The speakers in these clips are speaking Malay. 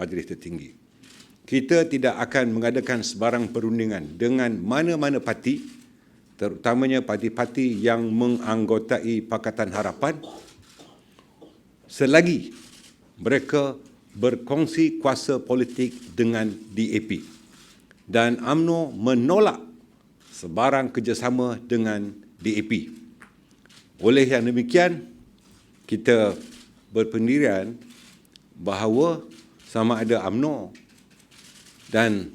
majlis tertinggi. Kita tidak akan mengadakan sebarang perundingan dengan mana-mana parti, terutamanya parti-parti yang menganggotai Pakatan Harapan selagi mereka berkongsi kuasa politik dengan DAP. Dan AMNO menolak sebarang kerjasama dengan DAP. Oleh yang demikian, kita berpendirian bahawa sama ada AMNO dan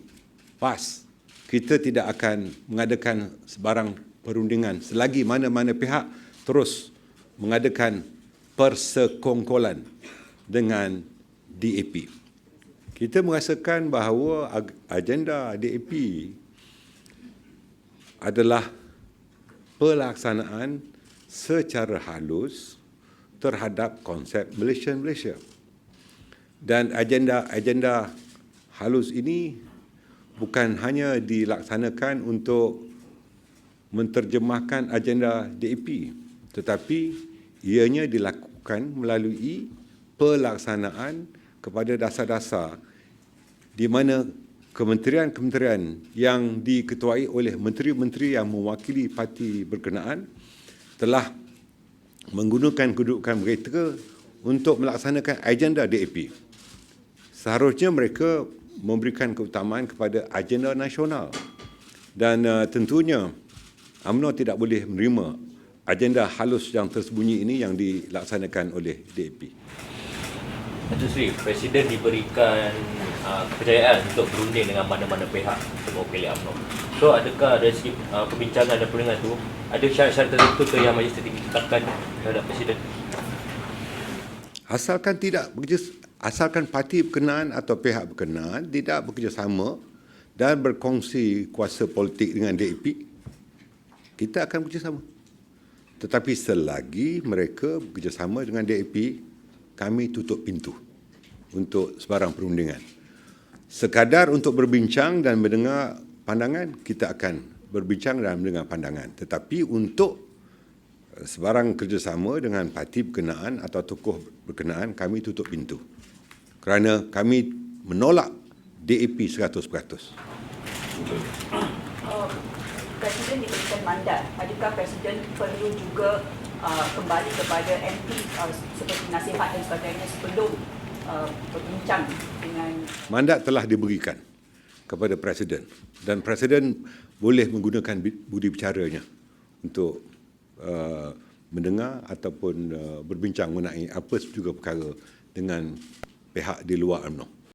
PAS, kita tidak akan mengadakan sebarang perundingan selagi mana-mana pihak terus mengadakan persekongkolan dengan DAP. Kita merasakan bahawa agenda DAP adalah pelaksanaan secara halus terhadap konsep Malaysian Malaysia. Dan agenda-agenda halus ini bukan hanya dilaksanakan untuk menterjemahkan agenda DAP tetapi ianya dilakukan melalui pelaksanaan kepada dasar-dasar di mana kementerian-kementerian yang diketuai oleh menteri-menteri yang mewakili parti berkenaan telah menggunakan kedudukan mereka untuk melaksanakan agenda DAP. Seharusnya mereka memberikan keutamaan kepada agenda nasional. Dan uh, tentunya UMNO tidak boleh menerima agenda halus yang tersembunyi ini yang dilaksanakan oleh DAP. Datuk Seri, Presiden diberikan uh, kepercayaan untuk berunding dengan mana-mana pihak untuk mewakili UMNO. So, adakah dari segi uh, perbincangan dan perundingan itu, ada syarat-syarat tertentu ke yang Majlis Tertinggi tetapkan terhadap Presiden? Asalkan tidak bekerja, asalkan parti berkenaan atau pihak berkenaan tidak bekerjasama dan berkongsi kuasa politik dengan DAP, kita akan bekerjasama. Tetapi selagi mereka bekerjasama dengan DAP, kami tutup pintu untuk sebarang perundingan. Sekadar untuk berbincang dan mendengar pandangan, kita akan berbincang dan mendengar pandangan. Tetapi untuk eh, sebarang kerjasama dengan parti berkenaan atau tokoh berkenaan, kami tutup pintu. Kerana kami menolak DAP 100%. Uh, Presiden diberikan mandat. Adakah Presiden perlu juga uh, kembali kepada MP uh, seperti nasihat dan sebagainya sebelum uh, berbincang dengan Mandat telah diberikan kepada Presiden dan Presiden boleh menggunakan budi bicaranya untuk uh, mendengar ataupun uh, berbincang mengenai apa juga perkara dengan pihak di luar UMNO.